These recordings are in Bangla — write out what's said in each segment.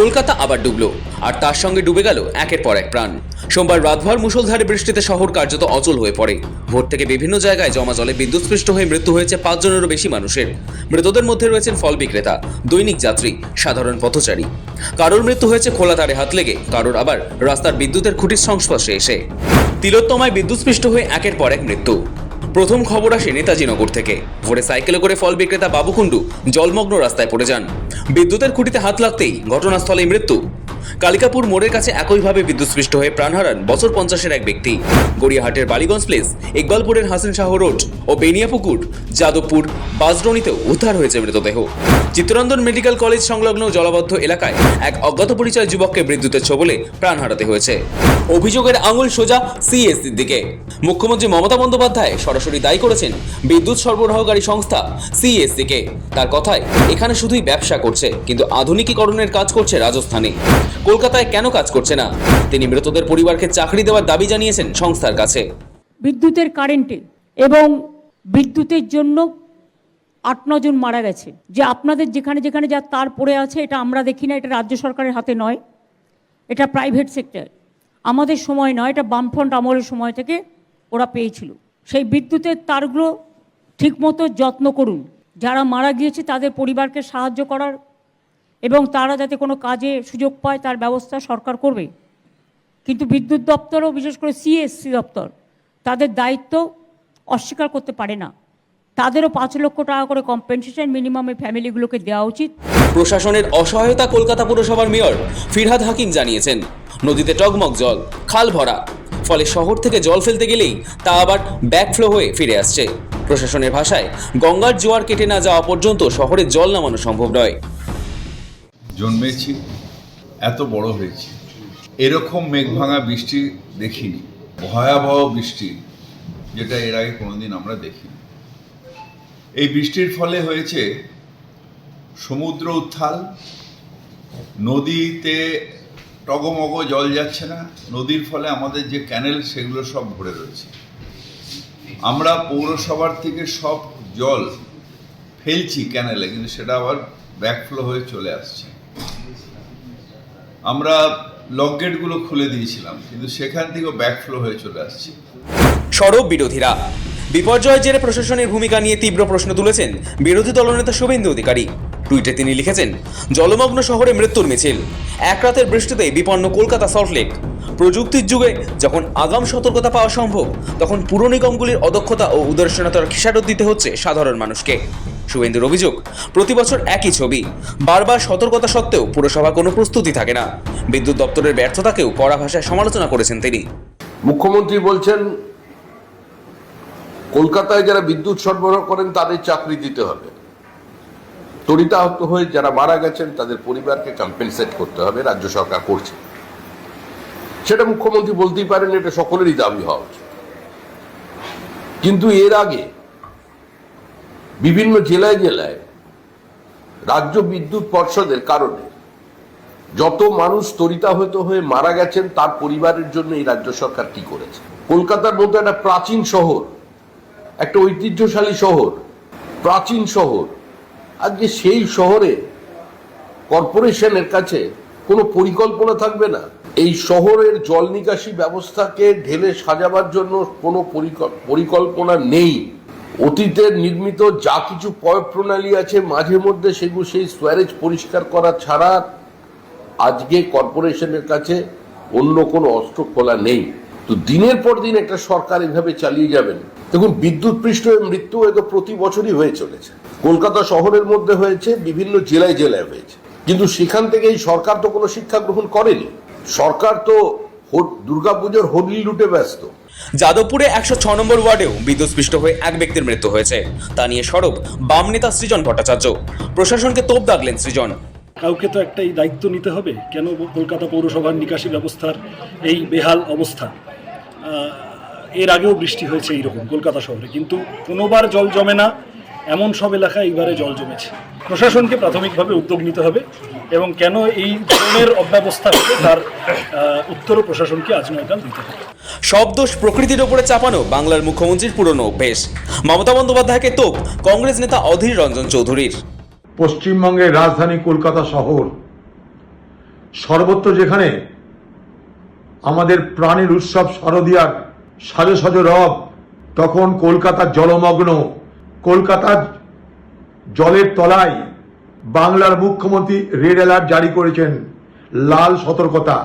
কলকাতা আবার ডুবলো, আর তার সঙ্গে ডুবে গেল একের পর এক প্রাণ। সোমবার রাতভর মুষলধারে বৃষ্টিতে শহর কার্যত অচল হয়ে পড়ে। ভোর থেকে বিভিন্ন জায়গায় জমা জলে বিদ্যুৎস্পৃষ্ট হয়ে মৃত্যু হয়েছে পাঁচজনেরও বেশি মানুষের। মৃতদের মধ্যে রয়েছেন ফল বিক্রেতা, দৈনিক যাত্রী, সাধারণ পথচারী। কারোর মৃত্যু হয়েছে খোলা তারে হাত লেগে, কারোর আবার রাস্তার বিদ্যুতের খুঁটির সংস্পর্শে এসে। তিলোত্তমায় বিদ্যুৎস্পৃষ্ট হয়ে একের পর এক মৃত্যু। প্রথম খবর আসে নেতাজি নগর থেকে। ভোরে সাইকেলে করে ফল বিক্রেতা বাবুকুণ্ডু জলমগ্ন রাস্তায় পড়ে যান। বিদ্যুতের খুঁটিতে হাত লাগতেই ঘটনাস্থলেই মৃত্যু। কালিকাপুর মোড়ের কাছে একইভাবে বিদ্যুৎস্পৃষ্ট হয়ে প্রাণ হারান বছর পঞ্চাশের এক ব্যক্তি। গড়িয়াহাটের বালিগঞ্জ প্লেস, ইকবালপুরের হাসিন শাহ রোড ও বেনিয়াপুকুর, যাদবপুর বাসডনিতেও উদ্ধার হয়েছে মৃতদেহ। চিত্তরঞ্জন মেডিকেল কলেজ সংলগ্ন জলবদ্ধ এলাকায় এক অজ্ঞাত পরিচয় যুবককে বিদ্যুতের ছোবলে প্রাণ হারাতে হয়েছে। অভিযোগের আঙুল সোজা সিএসসির দিকে মুখ্যমন্ত্রী মমতা বন্দ্যোপাধ্যায় সরাসরি দায়ী করেছেন বিদ্যুৎ সরবরাহকারী সংস্থা সিএসসিকে তার কথায়, এখানে শুধুই ব্যবসা করছে, কিন্তু আধুনিকীকরণের কাজ করছে রাজস্থানে। কলকাতায় কেন কাজ করছে না? তিনি মৃতদের পরিবারকে চাকরি দেওয়ার দাবি জানিয়েছেন সংস্থার কাছে। বিদ্যুতের কারেন্টে এবং বিদ্যুতের জন্য আট নজন মারা গেছে। যে আপনাদের যেখানে যেখানে যা তার পড়ে আছে, এটা আমরা দেখি না, এটা রাজ্য সরকারের হাতে নয়। এটা প্রাইভেট সেক্টর আমাদের সময় নয়, এটা বামফ্রন্ট আমলের সময় থেকে ওরা পেয়েছিল। সেই বিদ্যুতের তারগুলো ঠিকমতো যত্ন করুন। যারা মারা গিয়েছে, তাদের পরিবারকে সাহায্য করার এবং তারা যাতে কোনো কাজে সুযোগ পায়, তার ব্যবস্থা সরকার করবে। কিন্তু বিদ্যুৎ দপ্তরও, বিশেষ করে সিএসসি দপ্তর, তাদের দায়িত্ব অস্বীকার করতে পারে না। তাদেরও পাঁচ লক্ষ টাকা করে কম্পেনসেশন মিনিমামে ফ্যামিলিগুলোকে দেওয়া উচিত। প্রশাসনের অসহায়তা কলকাতা পুরসভার মেয়র ফিরহাদ হাকিম জানিয়েছেন, নদীতে টগমগ জল, খাল ভরা, ফলে শহর থেকে জল ফেলতে গেলেই তা আবার ব্যাকফ্লো হয়ে ফিরে আসছে। প্রশাসনের ভাষায় গঙ্গার জোয়ার কেটে না যাওয়া পর্যন্ত শহরে জল নামানো সম্ভব নয়। জন্মেছি, এত বড় হয়েছি। এরকম মেঘভাঙা বৃষ্টি দেখিনি, ভয়াবহ বৃষ্টি, যেটা এর আগে কোনোদিন আমরা দেখিনি। এই বৃষ্টির ফলে হয়েছে সমুদ্র উত্থাল, নদীতে টগমগ, জল যাচ্ছে না, নদীর ফলে আমাদের যে ক্যানেল সেগুলো সব ভরে রয়েছে। আমরা পৌরসভার থেকে সব জল ফেলছি ক্যানেলে কিন্তু সেটা আবার ব্যাকফ্লো হয়ে চলে আসছে। আমরা লকগেটগুলো খুলে দিয়েছিলাম, কিন্তু সেখান থেকেও ব্যাকফ্লো হয়ে চলে আসছে। সরব বিরোধীরা। বিপর্যয়ের জেরে প্রশাসনের ভূমিকা নিয়ে তীব্র প্রশ্ন তুলেছেন বিরোধী দলনেতা শুভেন্দু অধিকারী। টুইটে তিনি লিখেছেন, জলমগ্ন শহরে মৃত্যুর মিছিল। এক রাতের বৃষ্টিতে বিপন্ন কলকাতা সল্টলেক প্রযুক্তির যুগে যখন আগাম সতর্কতা পাওয়া সম্ভব, তখন পুর নিগমগুলির অদক্ষতা ও উদাসীনতার খেসারত দিতে হচ্ছে সাধারণ মানুষকে। শুভেন্দুর অভিযোগ, প্রতি বছর একই ছবি। বারবার সতর্কতা সত্ত্বেও পুরসভা কোনো প্রস্তুতি থাকে না। বিদ্যুৎ দপ্তরের ব্যর্থতাকেও কড়া ভাষায় সমালোচনা করেছেন তিনি। মুখ্যমন্ত্রী বলছেন, কলকাতায় যারা বিদ্যুৎ সরবরাহ করেন, তাদের চাকরি দিতে হবে। তরিতাহত হয়ে যারা মারা গেছেন, তাদের পরিবারকে কম্পেনসেট করতে হবে, রাজ্য সরকার করছে। সেটা মুখ্যমন্ত্রী বলতেই পারেন, এটা সকলেরই দাবি হওয়া উচিত। কিন্তু এর আগে বিভিন্ন জেলায় জেলায় রাজ্য বিদ্যুৎ পর্ষদের কারণে যত মানুষ তরিতাহত হয়ে মারা গেছেন, তার পরিবারের জন্য এই রাজ্য সরকার কি করেছে? কলকাতার মতো একটা প্রাচীন শহর, একটা ঐতিহ্যশালী শহর, প্রাচীন শহর আজকে সেই শহরে কর্পোরেশনের কাছে কোনো পরিকল্পনা থাকবে না? এই শহরের জল নিকাশি ব্যবস্থাকে ঢেলে সাজাবার জন্য কোনো পরিকল- পরিকল্পনা নেই। অতীতের নির্মিত যা কিছু প্রণালী আছে, মাঝে মধ্যে সেগুলো সেই সোয়ারেজ পরিষ্কার করা ছাড়া আজকে কর্পোরেশনের কাছে অন্য কোনো অস্ত্র খোলা নেই। তো দিনের পর দিন একটা সরকার এভাবে চালিয়ে যাবেন। দেখুন বিদ্যুৎ পৃষ্ঠ হয়ে মৃত্যু হয়তো প্রতি বছরই হয়ে চলেছে। কলকাতা শহরের মধ্যে হয়েছে বিভিন্ন জেলায় জেলায় হয়েছে। কিন্তু সেখান থেকে এই সরকার তো কোনো শিক্ষা গ্রহণ করেনি। সরকার তো দুর্গাপুজোর হোলি লুটে ব্যস্ত। যাদবপুরে একশো ছ নম্বর ওয়ার্ডেও বিদ্যুৎ বিদ্যুৎস্পৃষ্ট হয়ে এক ব্যক্তির মৃত্যু হয়েছে। তা নিয়ে সরব বাম নেতা সৃজন ভট্টাচার্য। প্রশাসনকে তোপ দাগলেন সৃজন। কাউকে তো একটা এই দায়িত্ব নিতে হবে কেন কলকাতা পৌরসভার নিকাশি ব্যবস্থার এই বেহাল অবস্থা? এর আগেও বৃষ্টি হয়েছে এইরকম কলকাতা শহরে কিন্তু কোনোবার জল জমে না এমন সব এলাকায় এইবারে জল জমেছে। প্রশাসনকে প্রাথমিকভাবে উদ্যোগ নিতে হবে এবং কেন এই ধরনের অব্যবস্থা হবে তার আহ, উত্তরও প্রশাসনকে আজ নয়কাল দিতে হবে। সব দোষ প্রকৃতির ওপরে চাপানো বাংলার মুখ্যমন্ত্রীর পুরনো অভ্যেস। মমতা বন্দ্যোপাধ্যায়কে তোপ কংগ্রেস নেতা অধীর রঞ্জন চৌধুরীর। পশ্চিমবঙ্গের রাজধানী কলকাতা শহর সর্বত্র যেখানে আমাদের প্রাণের উৎসব শারদিয়ার সাজো সাজো রব, তখন কলকাতার জলমগ্ন, কলকাতার জলের তলায় বাংলার মুখ্যমন্ত্রী রেড অ্যালার্ট জারি করেছেন, লাল সতর্কতা।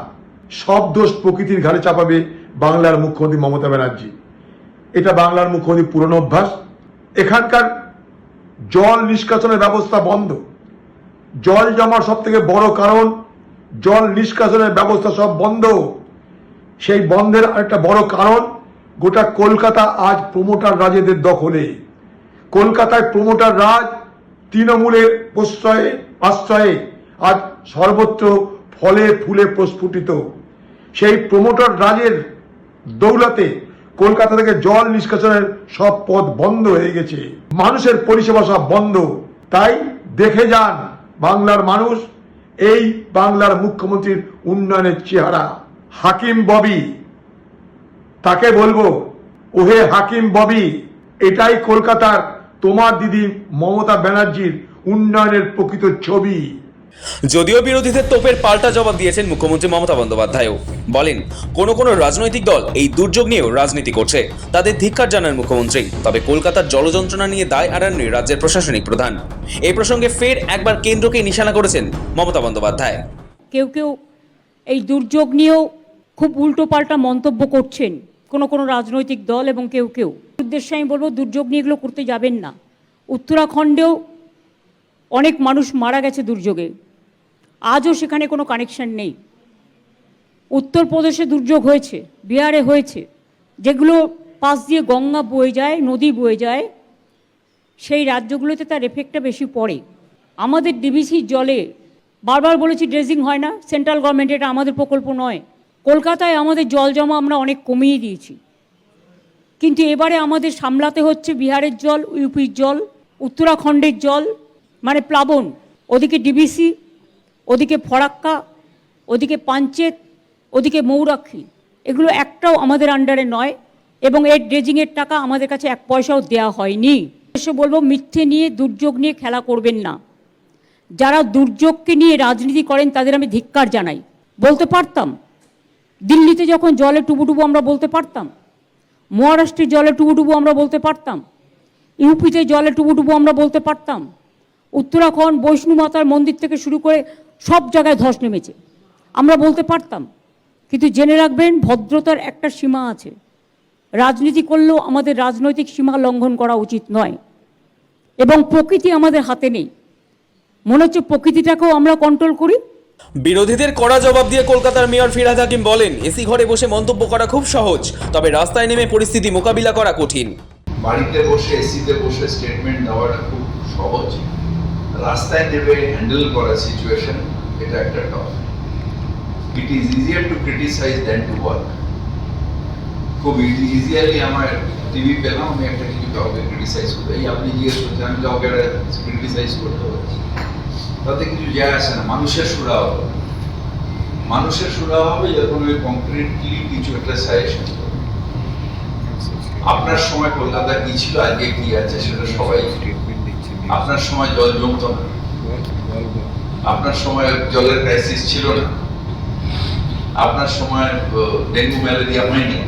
সব দোষ প্রকৃতির ঘাড়ে চাপাবে বাংলার মুখ্যমন্ত্রী মমতা ব্যানার্জি। এটা বাংলার মুখ্যমন্ত্রী পুরনো অভ্যাস। এখানকার জল নিষ্কাশনের ব্যবস্থা বন্ধ। জল জমার সব থেকে বড় কারণ, জল নিষ্কাশনের ব্যবস্থা সব বন্ধ। সেই বন্ধের একটা বড় কারণ, গোটা কলকাতা আজ প্রমোটার রাজেদের দখলে। কলকাতায় প্রমোটার রাজ তৃণমূলের প্রশ্রয়ে, আশ্রয়ে, আজ সর্বত্র ফলে ফুলে প্রস্ফুটিত। সেই প্রমোটার রাজের দৌলাতে কলকাতা থেকে জল নিষ্কাশনের সব পথ বন্ধ হয়ে গেছে। মানুষের পরিষেবা সব বন্ধ। তাই দেখে যান বাংলার মানুষ, এই বাংলার মুখ্যমন্ত্রীর উন্নয়নের চেহারা। হাকিম ববি। তাকে বলব ওহে হাকিম ববি এটাই কলকাতার তোমার দিদি মমতা ব্যানার্জির উন্নয়নের প্রকৃত ছবি। যদিও বিরোধীদের তোপের পাল্টা জবাব দিয়েছেন মুখ্যমন্ত্রী মমতা বন্দ্যোপাধ্যায়ও। বলেন কোন কোন রাজনৈতিক দল এই দুর্যোগ নিয়েও রাজনীতি করছে তাদের ধিক্কার জানান মুখ্যমন্ত্রী। তবে কলকাতার জলযন্ত্রণা নিয়ে দায় এড়াননি রাজ্যের প্রশাসনিক প্রধান। এই প্রসঙ্গে ফের একবার কেন্দ্রকে নিশানা করেছেন মমতা বন্দ্যোপাধ্যায়। কেউ কেউ এই দুর্যোগ নিয়েও খুব উল্টোপাল্টা মন্তব্য করছেন কোনো কোনো রাজনৈতিক দল এবং কেউ কেউ। উদ্দেশ্যে আমি বলব, দুর্যোগ নিয়ে এগুলো করতে যাবেন না। উত্তরাখণ্ডেও অনেক মানুষ মারা গেছে দুর্যোগে। আজও সেখানে কোনো কানেকশন নেই। উত্তরপ্রদেশে দুর্যোগ হয়েছে, বিহারে হয়েছে। যেগুলো পাশ দিয়ে গঙ্গা বয়ে যায়, নদী বয়ে যায়, সেই রাজ্যগুলোতে তার এফেক্টটা বেশি পড়ে। আমাদের ডিবিসি জলে বারবার বলেছি ড্রেজিং হয় না সেন্ট্রাল গভর্নমেন্ট এটা আমাদের প্রকল্প নয়। কলকাতায় আমাদের জল জমা আমরা অনেক কমিয়ে দিয়েছি। কিন্তু এবারে আমাদের সামলাতে হচ্ছে বিহারের জল, ইউপির জল, উত্তরাখণ্ডের জল মানে প্লাবন, ওদিকে ডিবিসি, ওদিকে ফরাক্কা, ওদিকে পাঞ্চেত, ওদিকে মৌরাক্ষী। এগুলো একটাও আমাদের আন্ডারে নয় এবং এর ড্রেজিংয়ের টাকা আমাদের কাছে এক পয়সাও দেওয়া হয়নি। এসে বলব, মিথ্যে নিয়ে, দুর্যোগ নিয়ে খেলা করবেন না। যারা দুর্যোগকে নিয়ে রাজনীতি করেন তাদের আমি ধিক্কার জানাই। বলতে পারতাম দিল্লিতে যখন জলে টুবুটুবু আমরা বলতে পারতাম, মহারাষ্ট্রের জলে টুবুটুবু আমরা বলতে পারতাম, ইউপিতে জলে টুবুটুবু আমরা বলতে পারতাম, উত্তরাখণ্ড বৈষ্ণু মাতার মন্দির থেকে শুরু করে সব জায়গায় ধস নেমেছে, আমরা বলতে পারতাম। কিন্তু জেনে রাখবেন, ভদ্রতার একটা সীমা আছে। রাজনীতি করলেও আমাদের রাজনৈতিক সীমা লঙ্ঘন করা উচিত নয়। এবং প্রকৃতি আমাদের হাতে নেই। মনে হচ্ছে প্রকৃতিটাকেও আমরা কন্ট্রোল করি। বিরোধীদের কড়া জবাব দিয়ে কলকাতার মেয়র ফিরহাদ হাকিম বলেন, এসি ঘরে বসে মন্তব্য করা খুব সহজ, তবে রাস্তায় নেমে পরিস্থিতি মোকাবিলা করা কঠিন। বাড়িতে বসে, এসিতে বসে স্টেটমেন্ট দেওয়াটা খুব সহজ। রাস্তায় নেমে হ্যান্ডেল করা সিচুয়েশন এটা একটা tough it is easier to criticise than to work খুব ইজিয়ালি আমার টিভি পেলাম, আমি একটা কিছু কাউকে ক্রিটিসাইজ করতে এই আপনি জিজ্ঞেস করছেন, আমি কাউকে ক্রিটিসাইজ করতে পারছি তাতে কিছু যায় আসে না মানুষের সুরা হবে। মানুষের সুরা হবে যখন ওই কংক্রিটলি কিছু একটা সাজেশন আপনার সময় কলকাতা কি ছিল আজকে কি আছে সেটা সবাই আপনার সময় জল জমতো না। আপনার সময় জলের ক্রাইসিস ছিল না। আপনার সময় ডেঙ্গু ম্যালেরিয়া হয়নি।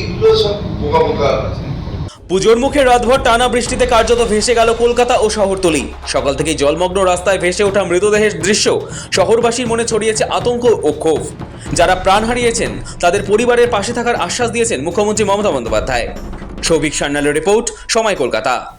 এগুলো সব বোকা বোকা পুজোর মুখে রাতভর টানা বৃষ্টিতে কার্যত ভেসে গেল কলকাতা ও শহরতলি। সকাল থেকেই জলমগ্ন রাস্তায় ভেসে ওঠা মৃতদেহের দৃশ্য শহরবাসীর মনে ছড়িয়েছে আতঙ্ক ও ক্ষোভ। যারা প্রাণ হারিয়েছেন, তাদের পরিবারের পাশে থাকার আশ্বাস দিয়েছেন মুখ্যমন্ত্রী মমতা বন্দ্যোপাধ্যায়। সৌভিক সান্যালের রিপোর্ট, সময় কলকাতা।